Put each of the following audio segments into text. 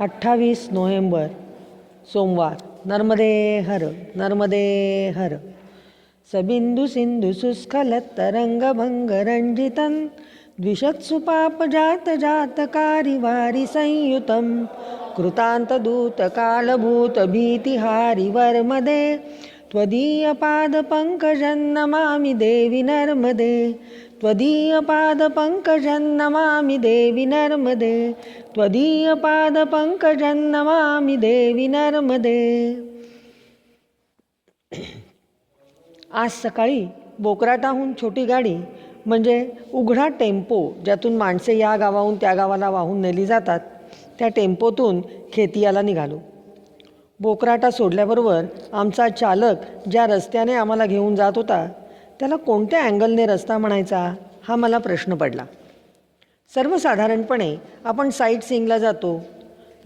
अठ्ठावीस नोव्हेंबर सोमवार. नर्मदे हर नर्मदे हर. सबिंदू सिंधू सुस्खलत तरंगभंग रंजितं द्विषत्सु पापजात जातकारि संयुतं. कृतान्तदूतकालभूत वर्मदे त्वदीयपादपङ्कजं नमामि देवि नर्मदे. त्वदीयपादपङ्कजं नमामि देवि नर्मदे त्वदीयपादपङ्कजं नमामि देवि नर्मदे। आज सकाळी बोकराटाहून छोटी गाडी म्हणजे उघडा टेम्पो ज्यातून माणसे या गावाहून त्या गावाला वाहून नेली जातात त्या टेम्पोतून खेतियाला निघालो. बोकराटा सोडल्याबरोबर आमचा चालक ज्या रस्त्याने आम्हाला घेऊन जात होता त्याला कोणत्या अँगलने रस्ता म्हणायचा? हा मला प्रश्न पडला. सर्वसाधारणपणे आपण साईट सीइंगला जातो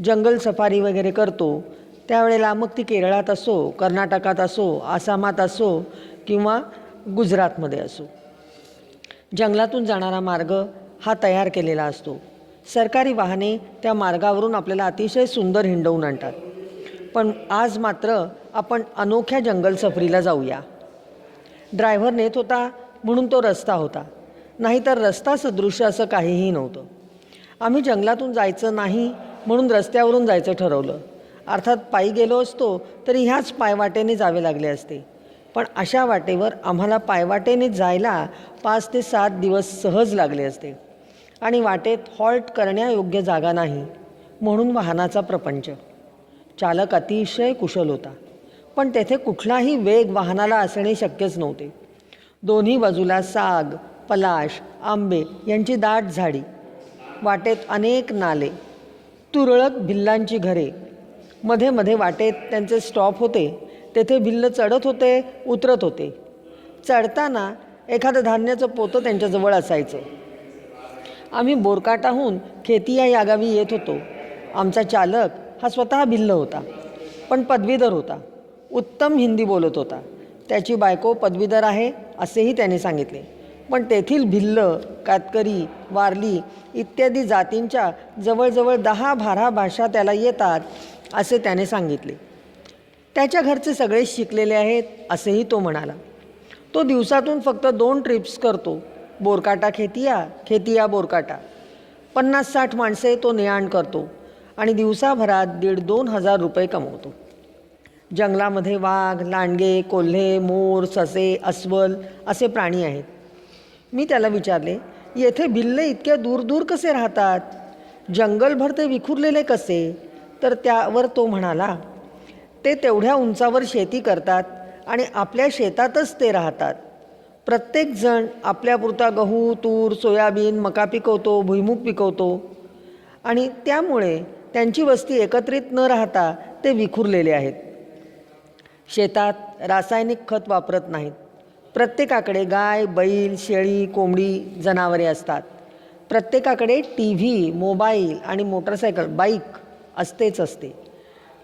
जंगल सफारी वगैरे करतो त्यावेळेला मग ती केरळात असो कर्नाटकात असो आसामात असो किंवा गुजरातमध्ये असो. जंगलातून जाणारा मार्ग हा तयार केलेला असतो. सरकारी वाहने त्या मार्गावरून आपल्याला अतिशय सुंदर हिंडवून आणतात. पण आज मात्र आपण अनोख्या जंगल सफरीला जाऊया. ड्रायव्हर नेत होता म्हणून तो रस्ता होता. नाहीतर रस्ता सदृश असं काहीही नव्हतं. आम्ही जंगलातून जायचं नाही म्हणून रस्त्यावरून जायचं ठरवलं. अर्थात पायी गेलो असतो तरी ह्याच पायवाटेने जावे लागले असते. पण अशा वाटेवर आम्हाला पायवाटेने जायला पाच ते सात दिवस सहज लागले असते. आणि वाटेत हॉल्ट करण्यायोग्य जागा नाही म्हणून वाहनाचा प्रपंच. चालक अतिशय कुशल होता. पण तेथे कुठलाही वेग वाहनाला असणे शक्यच नव्हते. दोन्ही बाजूला साग पलाश आंबे यांची दाट झाडी वाटेत अनेक नाले तुरळक भिल्लांची घरे. मध्ये मध्ये वाटेत त्यांचे स्टॉप होते तेथे भिल्ल चढत होते उतरत होते. चढताना एखादं धान्याचं पोतं त्यांच्याजवळ असायचं. आम्ही बोरकाटाहून खेतिया या गावी येत होतो. आमचा चालक हा स्वतः भिल्ल होता पण पदवीधर होता. उत्तम हिंदी बोलत होता. त्याची बायको पदवीधर आहे असेही त्याने सांगितले. पण तेथील भिल्ल कातकरी वारली इत्यादी जातींच्या जवळजवळ दहा बारा भाषा त्याला येतात असे त्याने सांगितले. त्याच्या घरचे सगळे शिकलेले आहेत असेही तो म्हणाला. तो दिवसातून फक्त दोन ट्रिप्स करतो. बोरकाटा खेतिया खेतिया बोरकाटा. पन्नास साठ माणसे तो ने आण करतो आणि दिवसाभरात दीड दोन हजार रुपये कमवतो. जंगलामध्ये वाघ लांडगे कोल्हे मोर ससे अस्वल असे प्राणी आहेत. मी त्याला विचारले येथे भिल्ल इतक्या दूर दूर कसे राहतात? जंगलभर ते विखुरलेले कसे? तर त्यावर तो म्हणाला ते तेवढ्या उंचावर शेती करतात आणि आपल्या शेतातच ते राहतात. प्रत्येकजण आपल्यापुरता गहू तूर सोयाबीन मका पिकवतो भुईमुग पिकवतो. आणि त्यामुळे त्यांची वस्ती एकत्रित न राहता ते विखुरलेले आहेत. शेतात रासायनिक खत वापरत नाहीत. प्रत्येकाकडे गाय बैल शेळी कोंबडी जनावरे असतात. प्रत्येकाकडे टी व्ही मोबाईल आणि मोटरसायकल बाईक असतेच असते.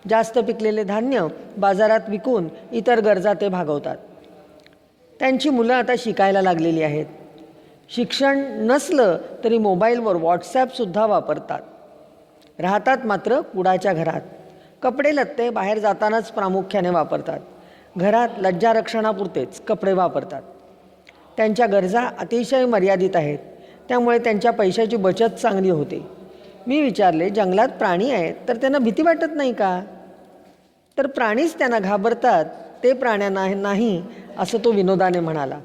जास्त पिकलेले धान्य बाजारात विकून इतर गरजा ते भागवतात. त्यांची मुलं आता शिकायला लागलेली आहेत. शिक्षण नसलं तरी मोबाईलवर व्हॉट्सॲपसुद्धा वापरतात. राहतात मात्र कुडाच्या घरात. कपडे लत्ते बाहेर जातानाच प्रामुख्याने वापरतात. घरात लज्जारक्षणापुरतेच कपडे वापरतात. त्यांच्या गरजा अतिशय मर्यादित आहेत. त्यामुळे त्यांच्या पैशाची बचत चांगली होते. मी विचारले जंगलात प्राणी आहेत तर त्यांना भीती वाटत नाही का? तर प्राणीच त्यांना घाबरतात ते प्राण्यांना नाही असं तो विनोदाने म्हणाला.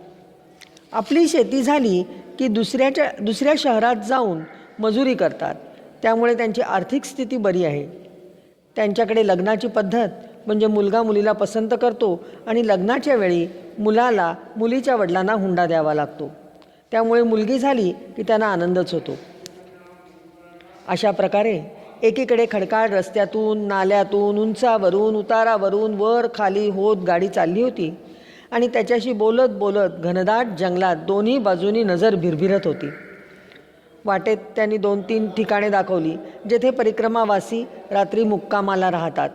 आपली शेती झाली की दुसऱ्याच्या दुसऱ्या शहरात जाऊन मजुरी करतात. त्यामुळे त्यांची आर्थिक स्थिती बरी आहे. त्यांच्याकडे लग्नाची पद्धत म्हणजे मुलगा मुलीला पसंत करतो आणि लग्नाच्या वेळी मुलाला मुलीच्या वडिलांना हुंडा द्यावा लागतो. त्यामुळे मुलगी झाली की त्यांना आनंदच होतो. अशा प्रकारे एकीकडे खडकाळ रस्त्यातून नाल्यातून उंचावरून उतारावरून वर खाली होत गाडी चालली होती आणि त्याच्याशी बोलत बोलत घनदाट जंगलात दोन्ही बाजूनी नजर भिरभिरत होती. वाटेत त्यांनी दोन तीन ठिकाणे दाखवली जेथे परिक्रमावासी रात्री मुक्कामाला राहतात.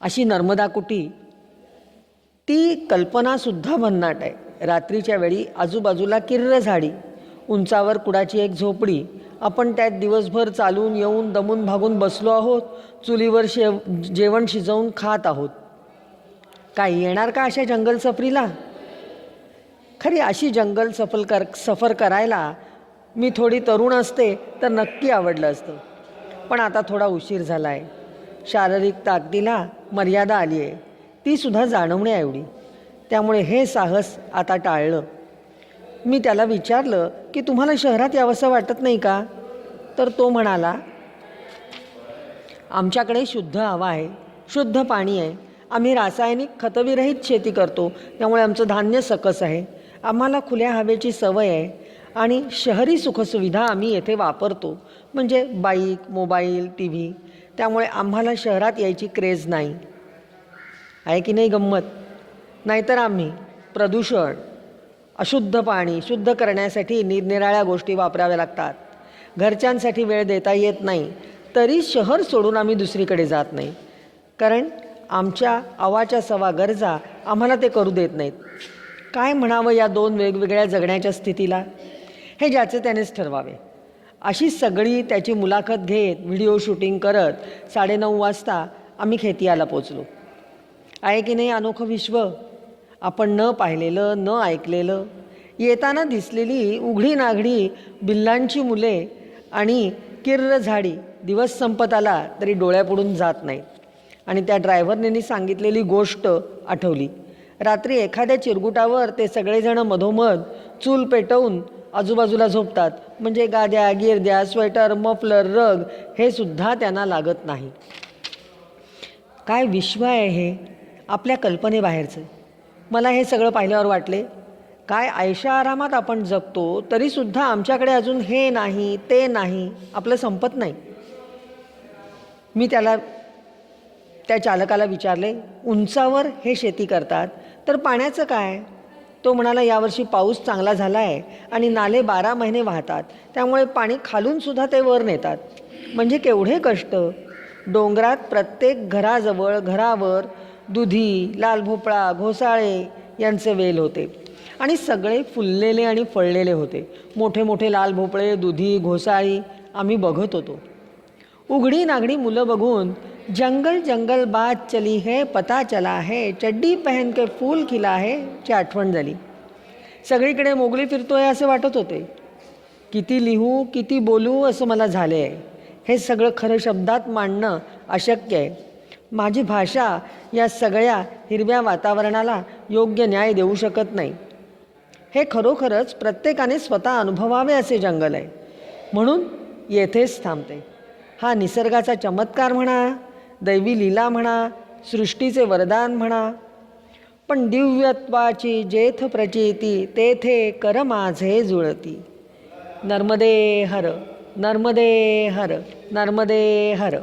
अशी नर्मदा कुटी ती कल्पनासुद्धा भन्नाट आहे. रात्रीच्या वेळी आजूबाजूला किर्र झाडी उंचावर कुडाची एक झोपडी. आपण त्यात दिवसभर चालून येऊन दमून भागून बसलो आहोत चुलीवर शेव जेवण शिजवून खात आहोत. काय येणार का अशा जंगल सफरीला? खरी अशी जंगल सफल कर सफर करायला मी थोडी तरुण असते तर नक्की आवडलं असतं. पण आता थोडा उशीर झाला आहे शारीरिक ताकदीला मर्यादा आली आहे तीसुद्धा जाणवण्याएवढी त्यामुळे हे साहस आता टाळलं. मी त्याला विचारलं की तुम्हाला शहरात यावंसं वाटत नाही का? तर तो म्हणाला आमच्याकडे शुद्ध हवा आहे. शुद्ध पाणी आहे. आम्ही रासायनिक खतविरहित शेती करतो. त्यामुळे आमचं धान्य सकस आहे. आम्हाला खुल्या हवेची सवय आहे. आणि शहरी सुखसुविधा आम्ही येथे वापरतो. म्हणजे बाईक मोबाईल टी व्ही त्यामुळे आम्हाला शहरात यायची क्रेज नाही. आहे की नाही गंमत? नाहीतर आम्ही प्रदूषण अशुद्ध पाणी शुद्ध करण्यासाठी निरनिराळ्या गोष्टी वापराव्या लागतात. घरच्यांसाठी वेळ देता येत नाही. तरी शहर सोडून आम्ही दुसरीकडे जात नाही. कारण आमच्या आवाच्या सवा गरजा आम्हाला ते करू देत नाहीत. काय म्हणावं या दोन वेगवेगळ्या जगण्याच्या स्थितीला? हे ज्याचे त्यानेच ठरवावे. अशी सगळी त्याची मुलाखत घेत व्हिडिओ शूटिंग करत साडेनऊ वाजता आम्ही खेतियाला पोचलो. आहे की नाही अनोखं विश्व? आपण न पाहिलेलं न ऐकलेलं येताना दिसलेली उघडी नाघडी बिल्लांची मुले आणि किर्र झाडी दिवस संपत आला तरी डोळ्यापुढून जात नाही. आणि त्या ड्रायव्हरने सांगितलेली गोष्ट आठवली. रात्री एखाद्या चिरगुटावर ते सगळेजण मधोमध चूल पेटवून आजूबाजूला झोपतात. म्हणजे गाद्या गिरद्या स्वेटर मफलर रग हे सुद्धा त्यांना लागत नाही. काय विश्व आहे हे? आपल्या कल्पनेबाहेरचं. मला हे सगळं पाहिल्यावर वाटले काय आयशा आरामात आपण जगतो तरीसुद्धा आमच्याकडे अजून हे नाही ते नाही आपलं संपत नाही. मी त्याला त्या चालकाला विचारले उंचावर हे शेती करतात तर पाण्याचं काय? तो म्हणाला यावर्षी पाऊस चांगला झाला आहे आणि नाले बारा महिने वाहतात. त्यामुळे पाणी खालूनसुद्धा ते वर नेतात. म्हणजे केवढे कष्ट. डोंगरात प्रत्येक घराजवळ घरावर दुधी लाल भोपळा घोसाळे यांचे वेल होते. आणि सगळे फुललेले आणि फळलेले होते. मोठे मोठे लाल भोपळे दुधी घोसाळी आम्ही बघत होतो. उघडी नागडी मुलं बघून जंगल जंगल बात चली है पता चला है। चड्डी पहन के फूल खिला है ची आठवण झाली? सगळीकडे मोगली फिरतोय असे वाटत होते. किती लिहू किती बोलू असं मला झाले आहे हे सगळं खरं शब्दात मांडणं अशक्य आहे. माझी भाषा या सगळ्या हिरव्या वातावरणाला योग्य न्याय देऊ शकत नाही. हे खरोखरच प्रत्येकाने स्वतः अनुभवावे असे जंगल आहे. म्हणून येथेच थांबते. हा निसर्गाचा चमत्कार म्हणा दैवी लीला म्हणा सृष्टीचे वरदान म्हणा. पण दिव्यत्वाची जेथ प्रचेती तेथे कर माझे जुळती. नर्मदे हर नर्मदे हर नर्मदे हर.